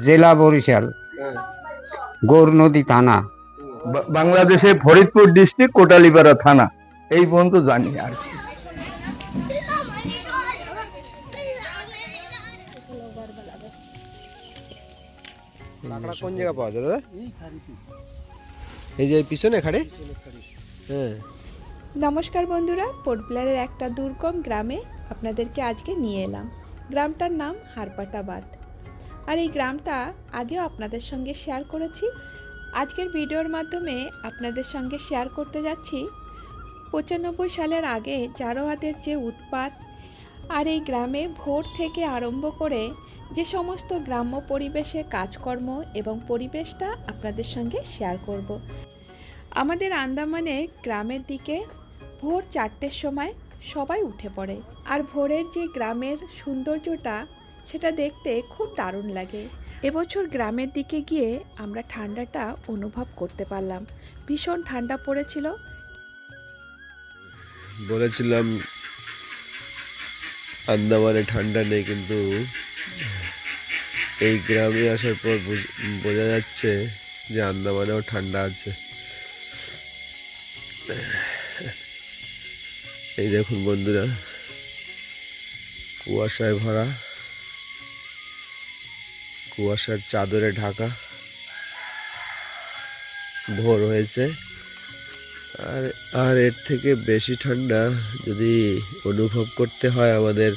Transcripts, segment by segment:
জেলা বরিশাল গৌরনদী থানা। বা- বাংলাদেশে ফরিদপুর ডিস্ট্রিক্ট কোটালীপাড়া থানা। এই পর্যন্ত জানি আর কি। কাঁকড়া কোন জায়গা পাওয়া যায় দাদা? এই যে পিছনে খাড়ে? হ্যাঁ। নমস্কার বন্ধুরা পোর্টব্লারের একটা দুর্গম গ্রামে আপনাদেরকে আজকে নিয়ে এলাম। গ্রামটার নাম হারপাটাবাদ। আর এই গ্রামটা আগেও আপনাদের সঙ্গে শেয়ার করেছি। আজকের ভিডিওর মাধ্যমে আপনাদের সঙ্গে শেয়ার করতে যাচ্ছি। পঁচানব্বই সালের আগে জারোয়াদের যে উৎপাত আর এই গ্রামে ভোর থেকে আরম্ভ করে যে সমস্ত গ্রাম্য পরিবেশে কাজকর্ম এবং পরিবেশটা আপনাদের সঙ্গে শেয়ার করব। আমাদের আন্দামানে গ্রামের দিকে ভোর চারটের সময় সবাই উঠে পড়ে। আর ভোরের যে গ্রামের সৌন্দর্যটা সেটা দেখতে খুব দারুণ লাগে। এবছর গ্রামের দিকে গিয়ে আমরা ঠান্ডাটা অনুভব করতে পারলাম। ভীষণ ঠান্ডা পড়েছিল। বলেছিলাম, আন্দামানে ঠান্ডা নেই কিন্তু এই গ্রামে আসার পর বুঝ- যাচ্ছে যে আন্দামানেও ঠান্ডা আছে। এই দেখুন বন্ধুরা, কুয়াশায় ভরা কুয়াশার চাদরে ঢাকা। ভোর হয়েছে। আর আর এর থেকে বেশি ঠান্ডা যদি অনুভব করতে হয় আমাদের,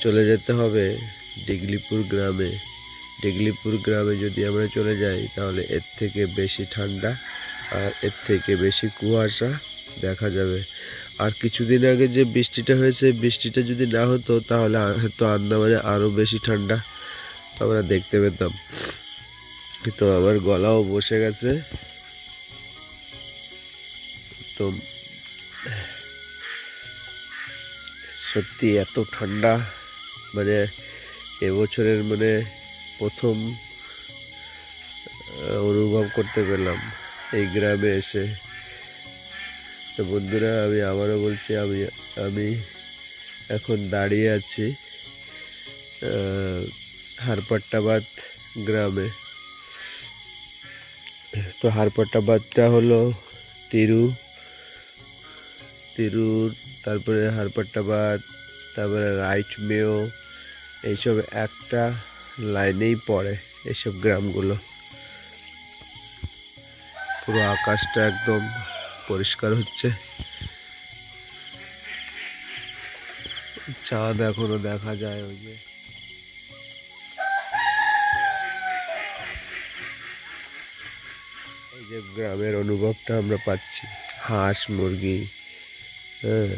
চলে যেতে হবে ডিগলিপুর গ্রামে। ডিগলিপুর গ্রামে যদি আমরা চলে যাই, তাহলে এর থেকে বেশি ঠান্ডা আর এর থেকে বেশি কুয়াশা দেখা যাবে। আর কিছুদিন আগে যে বৃষ্টিটা হয়েছে, বৃষ্টিটা যদি না হতো, তাহলে হয়তো আন্দামানে আরও বেশি ঠান্ডা। আমরা দেখতে পেতাম। তো আমার গলাও বসে গেছে। তো সত্যি এত ঠান্ডা মানে এবছরের মানে প্রথম অনুভব করতে পেলাম এই গ্রামে এসে। তো বন্ধুরা, আমি আবারও বলছি, আমি আমি এখন দাঁড়িয়ে আছি হারপাট্টাবাদ গ্রামে। তো হারপাট্টাবাদটা হলো তিরু। তিরুর তারপরে হারপাট্টাবাদ, তারপরে রাইট মেও এইসব একটা লাইনেই পড়ে এইসব গ্রামগুলো। পুরো আকাশটা একদম পরিষ্কার হচ্ছে। চাঁদ এখনও দেখা যায় ওই যে। যে গ্রামের অনুভবটা আমরা পাচ্ছি। হাঁস, মুরগি হ্যাঁ।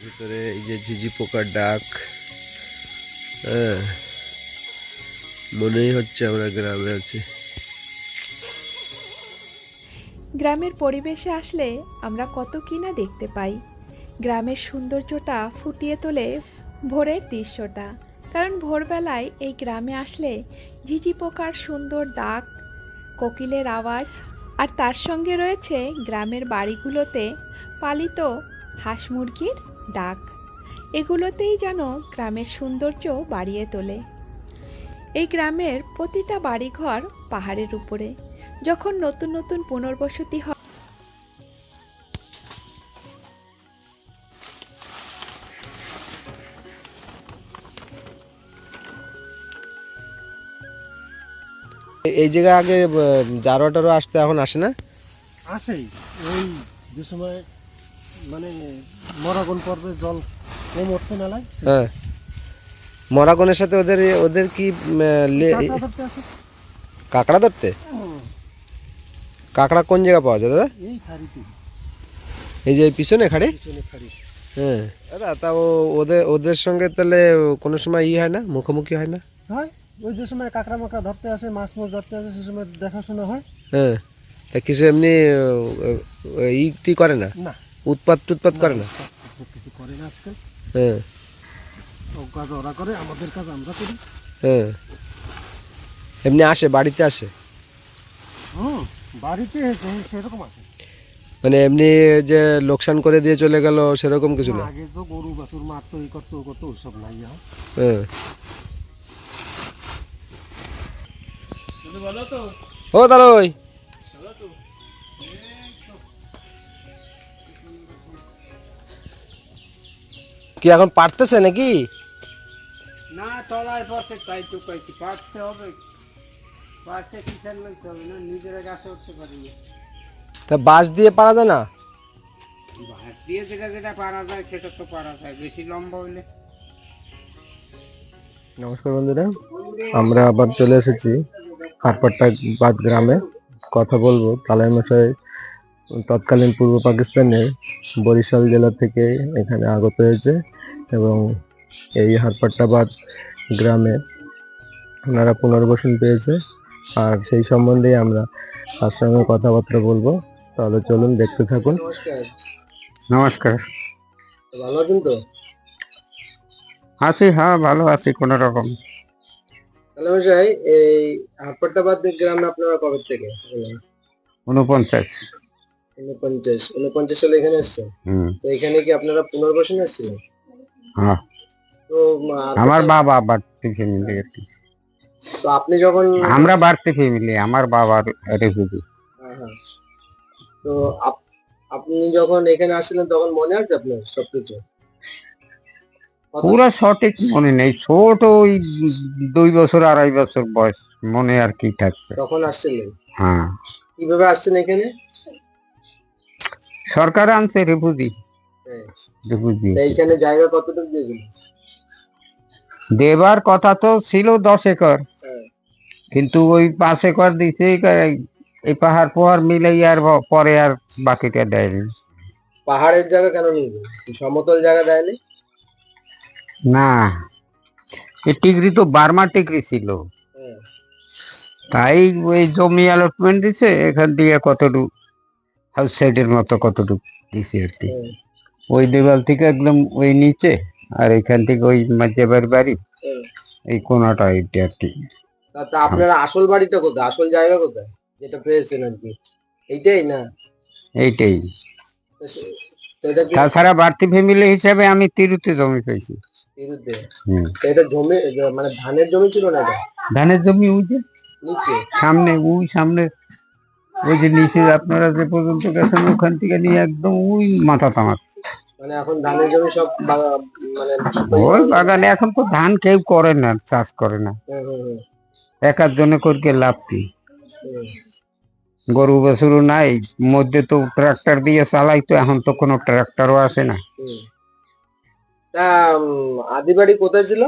ভিতরে এই যে ঝিঝি পোকার ডাক হ্যাঁ। মনেই হচ্ছে আমরা গ্রামে আছি। গ্রামের পরিবেশে আসলে আমরা কত কি না দেখতে পাই। গ্রামের সৌন্দর্যটা ফুটিয়ে তোলে ভোরের দৃশ্যটা। কারণ ভোরবেলায় এই গ্রামে আসলে ঝিঝি পোকার সুন্দর ডাক, কোকিলের আওয়াজ, আর তার সঙ্গে রয়েছে গ্রামের বাড়িগুলোতে পালিত হাঁস মুরগির ডাক। এগুলোতেই যেন গ্রামের সৌন্দর্য বাড়িয়ে তোলে। এই গ্রামের প্রতিটা বাড়িঘর পাহাড়ের উপরে। যখন নতুন নতুন পুনর্বসতি হয় এই জায়গায় আগে জারো টারো আসতে এখন আসে না? আসেই ওই যে সময় মানে মরাগন পর্বে জল কম উঠতে মেলায় হ্যাঁ। মরাগনের সাথে ওদের ওদের কি কাঁকড়া ধরতে আসে। কাঁকড়া কোন জায়গা পাওয়া যায় দাদা? এই যে পিছনে খাড়ে? খাড়ি। হ্যাঁ। দাদা তা ওদের ওদের সঙ্গে তাহলে কোনো সময় ই হয় না? মুখোমুখি হয় না? হয়। ওই যে সময় কাঁকড়া মাকড়া ধরতে আসে মাছ মাছ ধরতে আসে সে সময় দেখাশোনা হয়। হ্যাঁ। তা কিছু এমনি ই টি করে না? না। উৎপাত টুৎপাত করে না? কিছু করে না আজকাল। হ্যাঁ। ও কাজ ওরা করে আমাদের কাজ আমরা করি। হ্যাঁ। এমনি আসে বাড়িতে আসে? হুম। বাড়িতে সেরকম আছে। মানে এমনি যে লোকসান করে দিয়ে চলে গেল সেরকম কিছু না? আগে তো গরু বাছুর মারতো এই করতো ও করতো ওসব নাই হ্যাঁ। ও দাদা ওই। কি এখন পারতেছে নাকি? না তলায় পড়ছে তাই তো পারতে হবে। তা বাঁশ দিয়ে পারা যায় না? ভাত দিয়ে যেটা যেটা পারা যায় সেটা তো পারা যায় বেশি লম্বা হইলে। নমস্কার বন্ধুরা আমরা আবার চলে এসেছি হারপাট্টা বাদ গ্রামে। কথা বলব তালাই মশাই তৎকালীন পূর্ব পাকিস্তানের বরিশাল জেলা থেকে এখানে আগত হয়েছে এবং এই হারপাট্টাবাদ গ্রামে ওনারা পুনর্বাসন পেয়েছে। আর সেই সম্বন্ধেই আমরা তার সঙ্গে কথাবার্তা বলব। তাহলে চলুন দেখতে থাকুন। নমস্কার। ভালো আছেন তো? আছি হ্যাঁ ভালো আছি কোনো রকম। মশাই এই হারপাট্টাবাদ গ্রামে আপনারা কবে থেকে? উনপঞ্চাশ উনপঞ্চাশ উনপঞ্চাশ সালে এখানে এসছেন? তো এখানে কি আপনারা পুনর্বাসন এসেছিলেন হ্যাঁ। তো আমার বাবা বাড়তি ফ্যামিলি আর কি তো আপনি যখন আমরা বাড়তি ফ্যামিলি আমার বাবার রেফিউজি হ্যাঁ, হ্যাঁ। তো আপ- আপনি যখন এখানে আসছিলেন তখন মনে আছে আপনার সবকিছু? পুরো সঠিক মনে নেই। ছোট ওই দুই বছর আড়াই বছর বয়স মনে আর কি থাকবে। তখন আসছিলেন? হ্যাঁ। কীভাবে আসছেন এখানে? সরকার আনছে রেফিউজি। রেফিউজি এইখানে জায়গা কতটুকু দিয়েছিল দেবার কথা তো ছিল দশ একর। কিন্তু ওই পাঁচ একর দিছে এই- পাহাড় পোহাড় মিলাই আর পরে আর বাকিটা দেয়নি পাহাড়ের জায়গা কেন নিয়েছেন সমতল জায়গা দেয়নি না এই টিগ্রি তো বার্মা টিগ্রি ছিল হ্যাঁ। তাই ওই জমি অ্যালটমেন্ট দিছে এখান থেকে কতটুকু হাউস সাইডের মতো কতটুকু দিছে আর কি হ্যাঁ। ওই দেওয়াল থেকে একদম ওই নিচে আর এখান থেকে ওই মাঝেবার বাড়ি হ্যাঁ। এই কোনাটা এইটা আর কি তা- আপনার আসল বাড়িটা কোথায়? আসল জায়গা কোথায়? যেটা পেয়েছেন আর কি। এইটাই না? এইটাই। তো এটা কি তাছাড়া বাড়তি ফ্যামিলি হিসাবে আমি তিরুতে জমি পেয়েছি বিরুদ্ধে হুম। তো এটা জমি মানে ধানের জমি ছিল না এটা? ধানের জমি ওই যে নিচে? সামনে ওই সামনে ওই যে নিচে আপনারা যে পর্যন্ত গেছেন ওখান থেকে নিয়ে একদম ওই মাথা তামার। মানে এখন ধানের জমি সব মানে ওই বাগানে এখন তো ধান কেউ করে না চাষ করে না। হুম, হুম, হুম, এক জনে করকে লাভ কি? গরু বছরও নাই মধ্যে তো ট্রাক্টর দিয়ে চালাই তো এখন তো কোনো ট্রাক্টরও আসে না। তা উম, আদি বাড়ি কোথায় ছিল?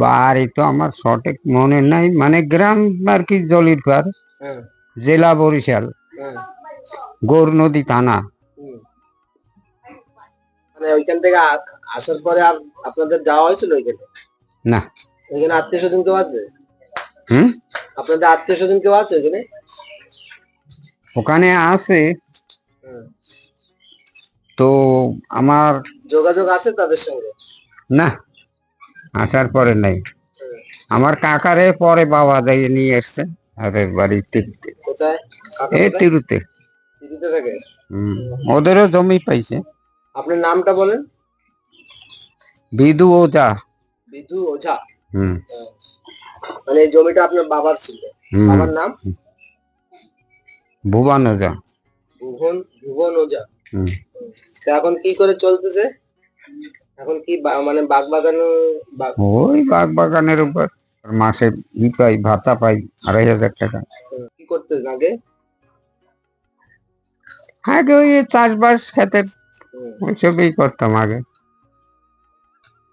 বাড়ি তো আমার সঠিক মনে নাই মানে গ্রাম আর কি জলির পার হ্যাঁ। জেলা বরিশাল হ্যাঁ। গৌর নদী থানা। মানে ওইখান থেকে আসার পরে আর আপনাদের যাওয়া হয়েছিল ওইখানে? না। ওইখানে আত্মীয় স্বজন কেউ আছে? হুম? আপনাদের আত্মীয় স্বজন কেউ আছে ওইখানে ওখানে আছে। তো আমার যোগাযোগ আছে তাদের সঙ্গে? না আসার পরে নাই। আমার কাকারে পরে বাবা দিয়ে নিয়ে এসছে ওদের বাড়ি তিরুতে। এই কোথায়? তিরুতে। থাকে? ওদেরও জমি পাইছে। আপনার নামটা বলেন। বিদু ওজা বিধু ওঝা। মানে এই জমিটা আপনার বাবার ছিল। বাবার নাম? ভুবন ওজা ভুবন ভুবন ওজা এখন কি করে চলতেছে? এখন কি মানে বাগ বাগানো বাগ- ওই বাগ বাগানের উপর। মাসে ই পাই ভাতা পাই আড়াই হাজার টাকা। কি করতেছেন আগে? আগে ওই চাষবাস হুম। ওইসবই করতাম আগে।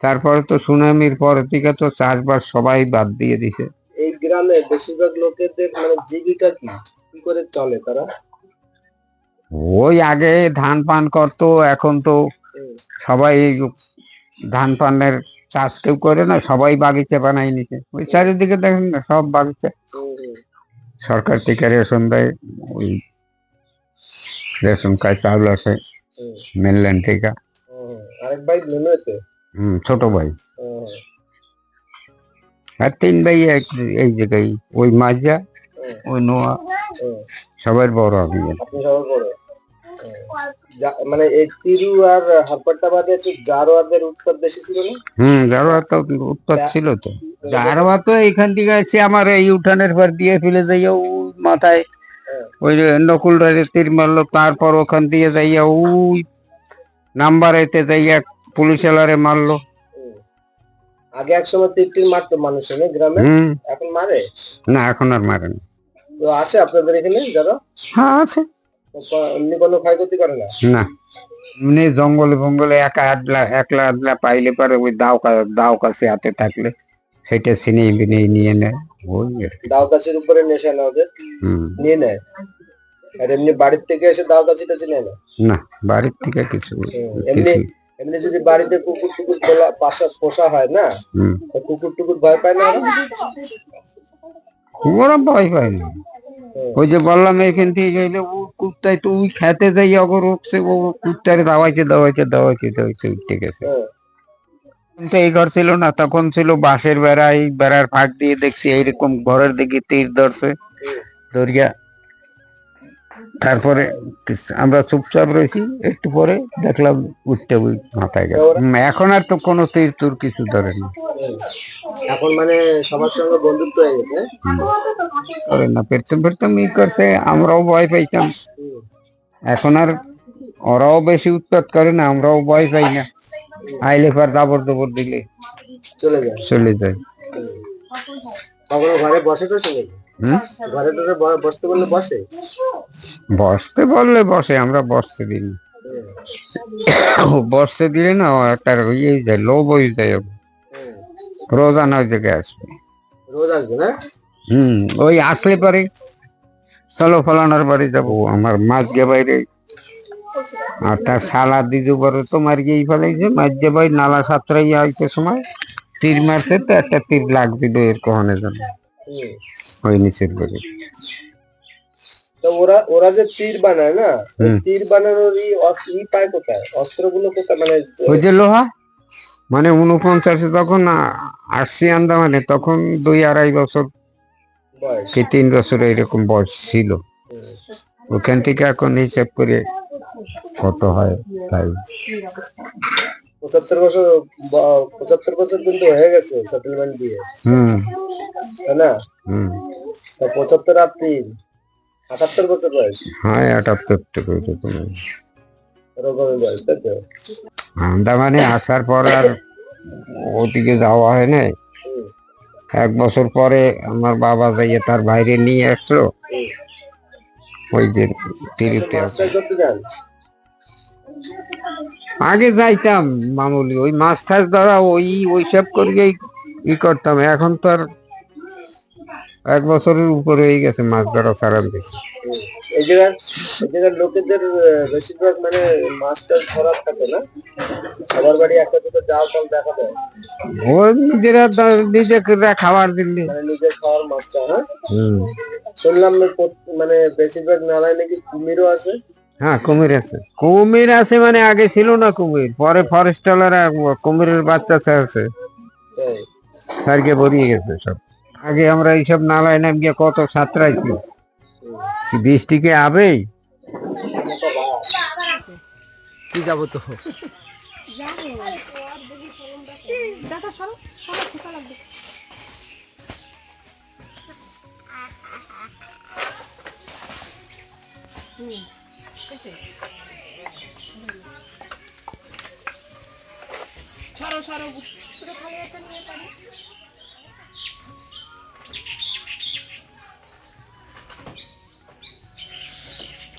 তারপরে তো সুনামির পর থেকে তো চাষবাস সবাই বাদ দিয়ে দিছে। এই গ্রামে বেশিরভাগ লোকেদের মানে জীবিকা কি? কি করে চলে তারা? ওই আগে ধান পান করতো এখন তো সবাই ধান পানের চাষ কেউ করে না সবাই বাগিচা বানাই নিছে। ওই চারিদিকে দেখেন না সব বাগিচা। সরকার থেকে রেশন দেয় ওই রেশন কাজ চাউল আছে মেনল্যান্ড থেকে। আরেক ভাই মেনুতে? হুম ছোট ভাই। আর তিন ভাই এই জায়গায় ওই মাজা ওই নোয়া সবার বড় আমি। মানে এই তিরু আর হারপাট্টা বাদে জারোয়াদের উৎপাদ বেশি ছিল না? হুম জারোয়া তো উৎপাদ ছিল তো। জারোয়া তো এখান থেকে এসে আমার এই উঠানের পর দিয়ে ফেলে যাইয়া মাথায় ওই যে নকুল রাজের তীর মারলো তারপর ওখান দিয়ে যাইয়া ওই নাম্বার এতে যাইয়া পুলিশ এলারে মারলো। আগে এক সময় তীর মারতো মানুষ গ্রামে। এখন মারে? না এখন আর মারে না। তো আসে আপনাদের এখানে যারা? হ্যাঁ আছে। এমনি কোনো ক্ষয়ক্ষতি করে না? না। এমনি জঙ্গলে বঙ্গলে একা আদলা একলা আদলা পাইলে পরে ওই দাও দাও কাছে হাতে থাকলে সেটা সিনে বিনে নিয়ে নেয়। ওই দাও কাছির উপরে নেশা না ওদের? নিয়ে নেয়? আর এমনি বাড়ির থেকে এসে দাও কাছি টাছি নেয়? না না বাড়ির থেকে কিছু এমনি কিছু এমনি যদি বাড়িতে কুকুর টুকুর পাশা পোষা হয় না কুকুর টুকুর ভয় পায় না? ওরা? ভয় পায় না। ওই যে বললাম এখান থেকে গেলে ও কুত্তায় তো ওই খেতে যাই অগর উঠছে ও কুত্তারে দাওয়াইতে দাওয়াইতে দাওয়াইতে দাওয়াইতে উঠতে গেছে। কিন্তু এই ঘর ছিল না তখন ছিল বাঁশের বেড়া এই বেড়ার ফাঁক দিয়ে দেখছি এইরকম ঘরের দিকে তীর ধরছে। ধরিয়া তারপরে আমরা চুপচাপ রয়েছি একটু পরে দেখলাম উঠতে মাথায় গেছে। এখন আর তো কোনো তীর তুর কিছু ধরে না। এখন মানে সবার সঙ্গে বন্ধুত্ব হয়ে গেছে হ্যাঁ? করে না ই করছে আমরাও ভয় পাইতাম। এখন আর ওরাও বেশি উৎপাত করে না আমরাও ভয় পাই না। আইলে পর দাবর দাবর দিলে চলে যায়। চলে যায়। কখনো ঘরে বসে ঘরে টরে ব- বসতে বললে বসে বসতে বললে বসে আমরা বসতে দিই। বসতে দিলে না একটা ইয়ে যায় লোভ হয়ে যায়। রোজানা ওই জায়গায় আসবে রোজ আসবে না হম ওই আসলে পরে চলো ফলানোর বাড়ি যাব আমার মাছ গে বাইরে আর তার শালা দিদু বড় তোমার গিয়ে ফেলাইছে মাছ গে বাই নালা সাতরাই আইতে সময় তীর মারছে তো একটা তীর লাগছিল এর কখনের জন্য। ওই নিচের করে তো ওরা ওরা যে তীর বানায় না তীর বানানোর ই পায় কোথায়? অস্ত্রগুলো কোথায়? মানে ওই যে লোহা? মানে উনপঞ্চাশে তখন আ- আসছি আন্দামানে তখন দুই আড়াই বছর কি তিন বছর এরকম বয়স ছিল। ওখান থেকে এখন হিসাব করে কত হয় তাই। পঁচাত্তর বছর ব- পঁচাত্তর বছর কিন্তু হয়ে গেছে সেটেলমেন্ট দিয়ে। হুম। তাই না? পঁচাত্তর আর তিন আটাত্তর বছর বয়স। হ্যাঁ আটাত্তর এরকম ওরকমই বয়স তাই তো? আন্দামানে আসার পর আর ওদিকে যাওয়া হয় নাই। এক বছর পরে আমার বাবা যাইয়ে তার বাইরে নিয়ে আসলো। ওই যে তিরুতে আগে যাইতাম মামুলি ওই মাছ টাছ ধরা ওই ওইসব করিয়েই ই করতাম। এখন তো আর এক বছরের উপরে হয়ে গেছে মাছ ধরা ছাড়া হুম। এই জায়গার এই জায়গার লোকেদের বেশিরভাগ মানে মাস্টার ধরা থাকে না? সবার বাড়ি একটা দুটো জাল টাল দেখা দেয়। নিজেরা নিজেরা খাবার দিলে। মানে নিজের খাওয়ার মাছটা হ্যাঁ? শুনলাম মানে বেশিরভাগ নালায় নাকি কুমিরও আছে। হ্যাঁ কুমির আছে। কুমির আছে মানে আগে ছিল না কুমির। পরে ফরেস্টাররা কুমিরের বাচ্চা আছে সারকে ভরিয়ে গেছে সব। আগে আমরা এইসব নালায় নাম গিয়ে কত সাঁতরাইছি। কি বৃষ্টিকে আবেই। কি যাব তো?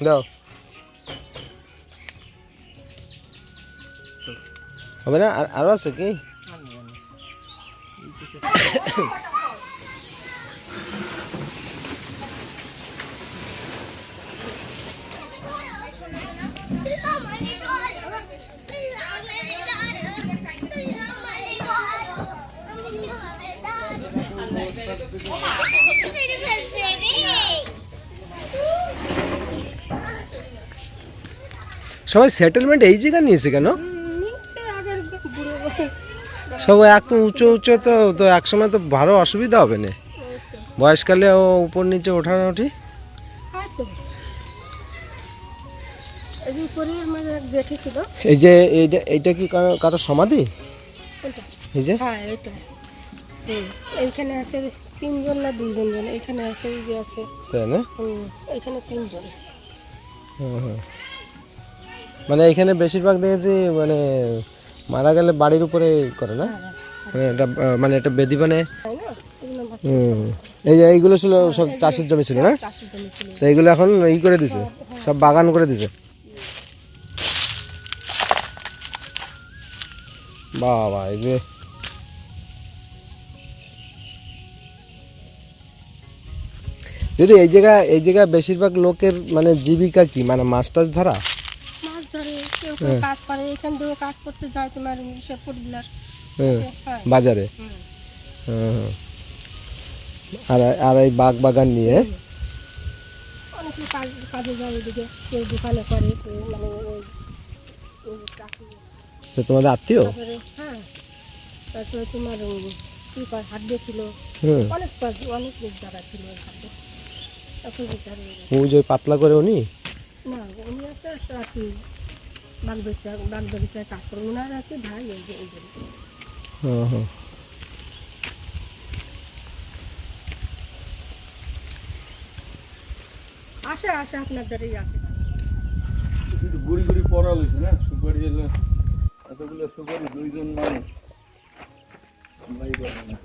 দাও। হবে না? আর আরও আছে কি? সবাই সেটেলমেন্ট এই জায়গা নিয়েছে কেন? সব এত উঁচু উঁচু তো তো এক সময় তো ভালো অসুবিধা হবে না। বয়সকালে ও উপর নিচে ওঠানোটি হয়তো এই যে এইটা এইটা কি কারও সমাধি? এই যে। হ্যাঁ হুম এইখানে আছে। তিনজন না দুইজন জন? এইখানে আছে এই যে আছে। তাই না? হুম এইখানে তিনজন। মানে এখানে বেশিরভাগ দেখেছি মানে মারা গেলে বাড়ির উপরে করে না? মানে এটা মানে এটা বেদি মানে তাই না? এগুলো বাচ্চা হুম। এই যে এইগুলো ছিল সব চাষের জমি ছিল না? তো এইগুলো এখন ই করে দিছে? সব বাগান করে দিছে? বাবা এই দিদি এই জায়গা এই জায়গা বেশিরভাগ লোকের মানে জীবিকা কি? মানে মাছ টাছ ধরা? মাছ ধরে কেউ কেউ কাজ করে এখান থেকে কাজ করতে যায় তোমার সে হুম, হ্যাঁ বাজারে। আর আর এই বাগ বাগান নিয়ে অনেকে কাজ কাজে যায় ওইদিকে কেউ দোকানে করে কেউ মানে তো তোমাদের আত্মীয়? তারপরে হ্যাঁ। তারপরে তোমার কি হাট ছিল অনেক অনেক জায়গা ছিল হাটে। এখন রিটায়ার হয়ে গেছে। ও যে পাতলা করে উনি? না উনি আছে চাকরি বাগ বেচা বাগ কাজ করে ওনার আর কি ভাই এই যে এই যে। হুম হুম আসে আসে আপনার দ্বারাই আসে। গুড়ি গুড়ি পড়া লইছে না? সুপারি এলো এতগুলো সুপারি দুইজন মানুষ। আমরাই পারব না।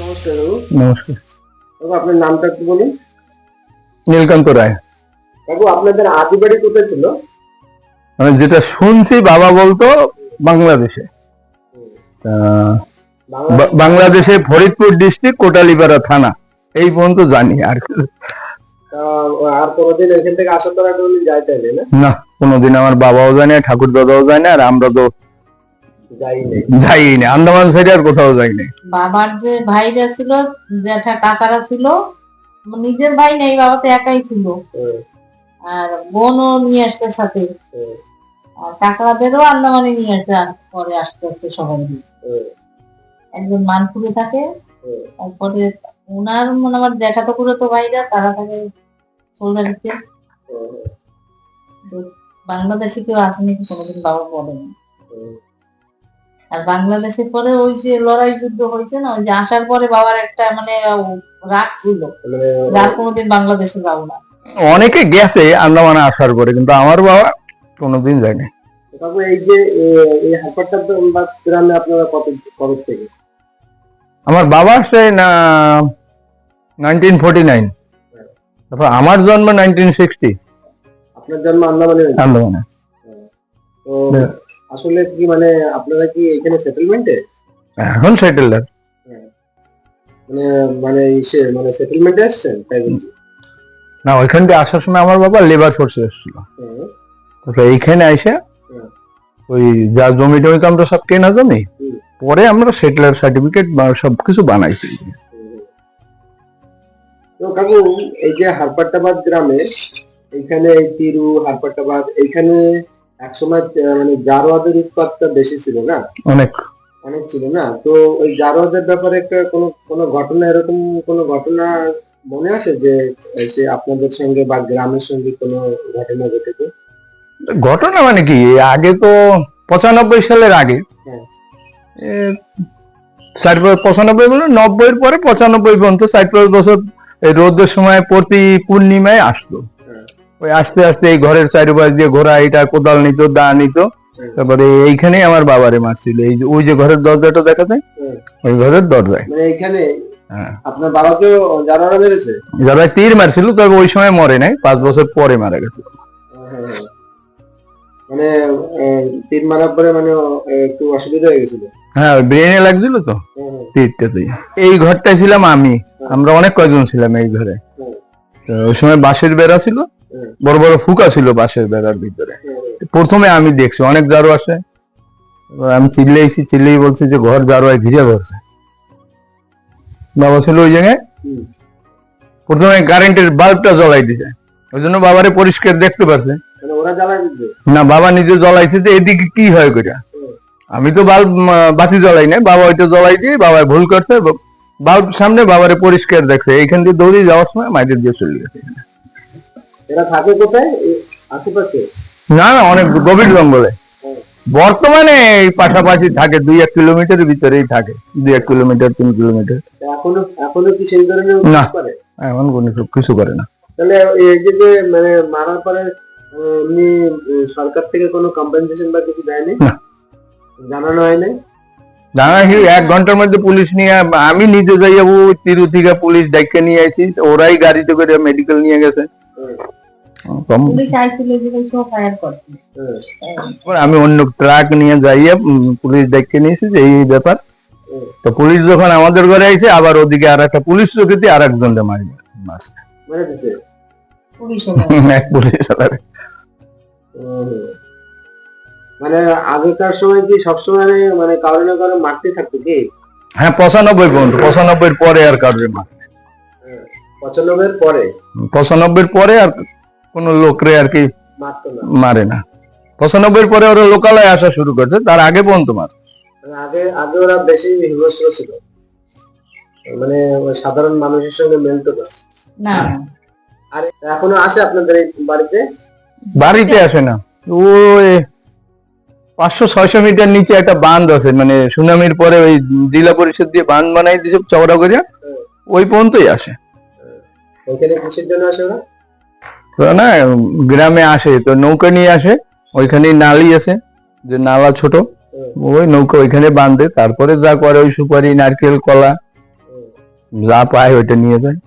নমস্কার বাবু। নমস্কার। বাবু আপনার নামটা একটু বলুন। নীলকান্ত রায়। বাবু আপনাদের আদি বাড়ি কোথায় ছিল? আমি যেটা শুনছি বাবা বলতো বাংলাদেশে। বাংলাদেশে ফরিদপুর ডিস্ট্রিক্ট কোটালীপাড়া থানা। এই পর্যন্ত জানি আর। আর কোনোদিন এখান থেকে আসার কোনোদিন না? কোনোদিন আমার বাবাও জানে না ঠাকুর দাদাও জানে না আর আমরা তো যাই নেই যাই আন্দামান সাইডে আর কোথাও যাই নাই বাবার যে ভাইরা ছিল জ্যাঠা কাকারা ছিল নিজের ভাই নেই বাবা তো একাই ছিল। আর বোনও নিয়ে আসছে সাথে। আর কাকাদেরও আন্দামানে নিয়ে আসছে পরে আস্তে আস্তে সবাই একজন মানপুরে থাকে তারপরে ওনার মনে আমার জ্যাঠা তো করে তো ভাইরা তারা থাকে সোলদারিতে বাংলাদেশে কেউ আসেনি কোনোদিন বাবা বলেনি। আর বাংলাদেশের পরে ওই যে লড়াই যুদ্ধ হয়েছে না ওই যে আসার পরে বাবার একটা মানে রাগ ছিল। মানে যার কোনোদিন বাংলাদেশে যাব না। অনেকে গেছে আন্দামানে আসার পরে কিন্তু আমার বাবা কোনোদিন যায় না বাবু এই যে এই গ্রামে আপনারা কত খরচ থেকে? আমার বাবা আসছে না নাইনটিন ফোর্টি নাইন তারপর আমার জন্ম নাইনটিন সিক্সটি আপনার জন্ম আন্দামানে। আন্দামানে। তো আসলে কি মানে আপনারা কি এখানে সেটেলমেন্টে এখন সেটেলড মানে মানে ইসে মানে সেটেলমেন্টে আসছেন তাই বলছি না ওইখান থেকে আসার সময় আমার বাবা লেবার ফোর্সে এসেছিল। তারপরে এইখানে আইসা ওই যা জমি টমি তো আমরা সব কেনা জমি। পরে আমরা সেটেলার সার্টিফিকেট বা সবকিছু বানাইছি। তো কাকু এই যে হারপাট্টাবাদ গ্রামে এখানে এই তিরু হারপাট্টাবাদ এখানে একসময় মানে জারোয়াদের উৎপাতটা বেশি ছিল না? অনেক। অনেক ছিল না? তো ওই জারোয়াদের ব্যাপারে একটা কোনো কোনো ঘটনা এরকম কোনো ঘটনা মনে আছে যে যে আপনাদের সঙ্গে বা গ্রামের সঙ্গে কোনো ঘটনা ঘটেছে? ঘটনা মানে কি? আগে তো পঁচানব্বই সালের আগে। হ্যাঁ। ষাট পঁচানব্বই বলে নব্বইয়ের পরে পঁচানব্বই পর্যন্ত ষাট বছর এই রোদের সময় প্রতি পূর্ণিমায় আসতো। ওই আস্তে আস্তে এই ঘরের চারিপাশ দিয়ে ঘোরা এটা কোদাল নিত দা নিত। হ্যাঁ। তারপরে এইখানে আমার বাবারে মারছিল। এই যে ওই যে ঘরের দরজাটা দেখা যায় হ্যাঁ। ওই ঘরের দরজায়। মানে এখানে হ্যাঁ। আপনার বাবাকেও জারোয়ারা মেরেছে? যারা তীর মারছিল তবে ওই সময় মরে নাই পাঁচ বছর পরে মারা গেছে। মানে তীর মারার পরে মানে একটু অসুবিধা হয়ে গেছিল? হ্যাঁ ব্রেনে লাগছিল তো? তীরটাতেই এই ঘরটায় ছিলাম আমি। আমরা অনেক কয়জন ছিলাম এই ঘরে। তো ওই সময় বাঁশের বেড়া ছিল। বড় বড় ফুকা ছিল বাঁশের বেড়ার ভিতরে। প্রথমে আমি দেখছি অনেক জারু আসে। আমি চিল্লেছি চিল্লেই বলছি যে ঘর জারুয়ায় ঘিরে ধরছে বাবা ছিল ওই জায়গায়। প্রথমে কারেন্টের বাল্বটা জ্বলাই দিছে। ওই জন্য বাবারে পরিষ্কার দেখতে পারছে। মানে না বাবা নিজে জ্বলাইছে যে এদিকে কি হয় হুম। আমি তো বাল্ব বাতি জ্বলাই নাই বাবা ওইটা জ্বলাই দিয়ে বাবা ভুল করছে বাল্ব সামনে বাবারে পরিষ্কার দেখছে। এইখান দিয়ে দৌড়ে যাওয়ার সময় মাইদের দিয়ে চলে গেছে। এরা থাকে কোথায়? আশেপাশে? না না অনেক গভীর জঙ্গলে। বর্তমানে এই পাশাপাশি থাকে দুই এক কিলোমিটারের ভিতরেই থাকে। দুই এক কিলোমিটার তিন কিলোমিটার। এখনও এখনও কি সেই ধরনের না। কোনো কিছু- করে না। তাহলে এই যে মানে মারার পরে এমনি সরকার থেকে কোনো কম্পেনসেশন বা কিছু দেয়নি? না। জানানো হয় নাই জানা কি এক ঘণ্টার মধ্যে পুলিশ নিয়ে আমি নিজে যাই যাব তিরু থেকে পুলিশ ডাইকে নিয়ে আইছি। ওরাই গাড়িতে করে মেডিকেল নিয়ে গেছে। আমি অন্য ট্রাক নিয়ে যাইয়ে পুলিশ দেখে নিয়েছি যে এই ব্যাপার তো পুলিশ যখন আমাদের ঘরে আইছে আবার ওদিকে আর একটা পুলিশ চকিতে আর একজনকে মারি মারছে। মেরে দিছে পুলিশ এলো। এক পুলিশ আলার। হুম। মানে আগেকার সময় কি সবসময় মানে কারও না কারও মারতে থাকতো কি হ্যাঁ পঁচানব্বই পর্যন্ত পঁচানব্বই পরে আর কারোর মার পঁচানব্বই পরে? পঁচানব্বই পরে আর কোনো লোকরে আর কি মারে না। পঁচানব্বই পরে ওরা লোকালয়ে আসা শুরু করছে তার আগে পর্যন্ত মার। মানে আগে আগে ওরা বেশি হিংস্র ছিল। মানে সাধারণ মানুষের সঙ্গে মেলতো না। না। আর এখনও আসে আপনাদের বাড়িতে? বাড়িতে আসে না। ওই পাঁচশো ছয়শো মিটার নিচে একটা বাঁধ আছে মানে সুনামির পরে ওই জেলা পরিষদ দিয়ে বাঁধ বানাই দিয়েছে চওড়া করে ওই পর্যন্তই আসে। ওইখানে কিসের জন্য আসে ওরা? ওরা না গ্রামে আসে তো নৌকা নিয়ে আসে ওইখানে নালি আছে যে নালা ছোট ওই নৌকা ওইখানে বাঁধে তারপরে যা করে ওই সুপারি নারকেল কলা যা পায় ওইটা নিয়ে যায়।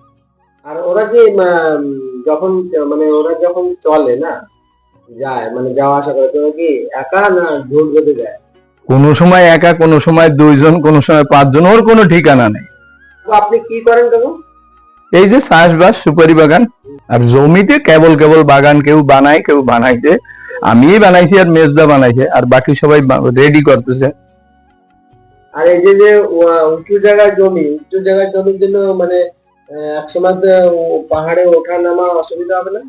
আর ওরা উম, যখন মানে ওরা যখন চলে না যায় মানে যাওয়া আসা করে তোরা কি একা না ঝোল বেঁধে যায়? কোনো সময় একা কোনো সময় দুইজন কোনো সময় পাঁচজন ওর কোনো ঠিকানা নেই। তো আপনি কি করেন তখন? এই যে চাষবাস সুপারি বাগান আর জমিতে কেবল কেবল বাগান কেউ বানায় কেউ বানাইছে। আমিই বানাইছি আর মেজদা বানাইছে আর বাকি সবাই রেডি করতেছে। আর এই যে যে উঁচু জায়গার জমি উঁচু জায়গার জমির জন্য মানে একসময় পাহাড়ে ওঠা নামা অসুবিধা হবে না?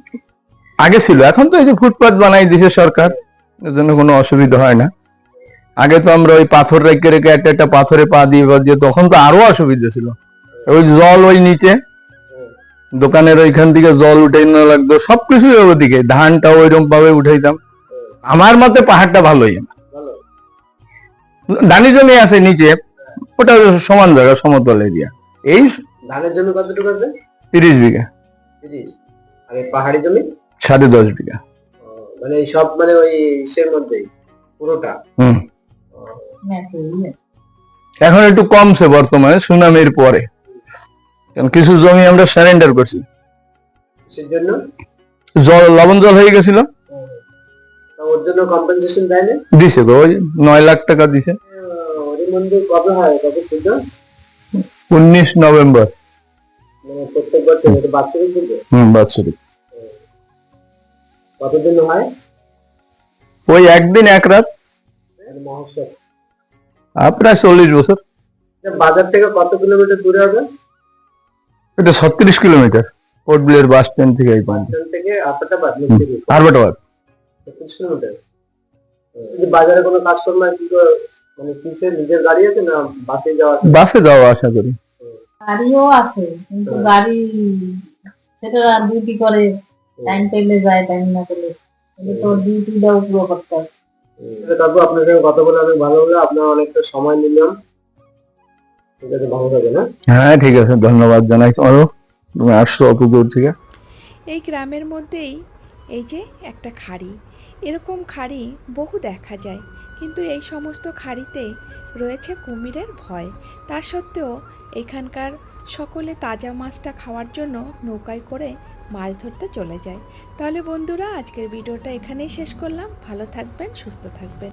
আগে ছিল এখন তো এই যে ফুটপাত বানাই দিছে সরকার এর জন্য কোনো অসুবিধা হয় না। আগে তো আমরা ওই পাথর রেখে রেখে একটা একটা পাথরে পা দিয়ে তখন তো আরও অসুবিধা ছিল। ওই জল ওই নিচে দোকানের ওইখান থেকে জল উঠাই না লাগতো সবকিছু ওদিকে ধানটা ওইরকম ভাবে উঠাইতাম। আমার মতে পাহাড়টা ভালোই। ভালো ধানি জমি আছে নিচে ওটা সমান জায়গা সমতল এরিয়া এই ধানের জমি কতটুকু আছে? তিরিশ বিঘা। আর পাহাড়ি জমি? সাড়ে দশ বিঘা। মানে সব মানে ওই ইসের মধ্যেই পুরোটা? হুম। ইয়ে। এখন একটু কমছে বর্তমানে সুনামির পরে। কিছু জমি আমরা সারেন্ডার করছি। জল লবণ জল হয়ে গেছিল। দিছে গো ওই নয় লাখ টাকা দিছে। উনিশ নভেম্বর। মানে প্রত্যেক বাৎসরিক হম কতদিন হয়? ওই একদিন এক রাত। মানে আর চল্লিশ বছর। বাজার থেকে কত কিলোমিটার দূরে হবে? এটা ছত্রিশ kilometre Port Blair bus stand থেকে এই পর্যন্ত থেকে আপাটাবাদ থেকে। হারবাটাবাদ কিলোমিটার? বাজারে কোনো কাজকর্ম কি মানে কিসে নিজের গাড়ি আছে না বাসে যাওয়া বাসে যাওয়া আশা করি। গাড়িও আছে কিন্তু গাড়ি সেটা আর ডিউটি করে টাইম পেলে যায় টাইম না কিন্তু তোর ডিউটিটাও পুরো করতে হবে কাকু আপনার সঙ্গে কথা বলে অনেক ভালো হলো আপনার অনেকটা সময় নিলাম। হ্যাঁ? ঠিক আছে ধন্যবাদ জানাই। তোমারও তুমি আসছো অত দূর থেকে। এই গ্রামের মধ্যেই এই যে একটা খাড়ি এরকম খাড়ি বহু দেখা যায় কিন্তু এই সমস্ত খাড়িতে রয়েছে কুমিরের ভয়। তা সত্ত্বেও এখানকার সকলে তাজা মাছটা খাওয়ার জন্য নৌকায় করে মাছ ধরতে চলে যায়। তাহলে বন্ধুরা আজকের ভিডিওটা এখানেই শেষ করলাম। ভালো থাকবেন সুস্থ থাকবেন।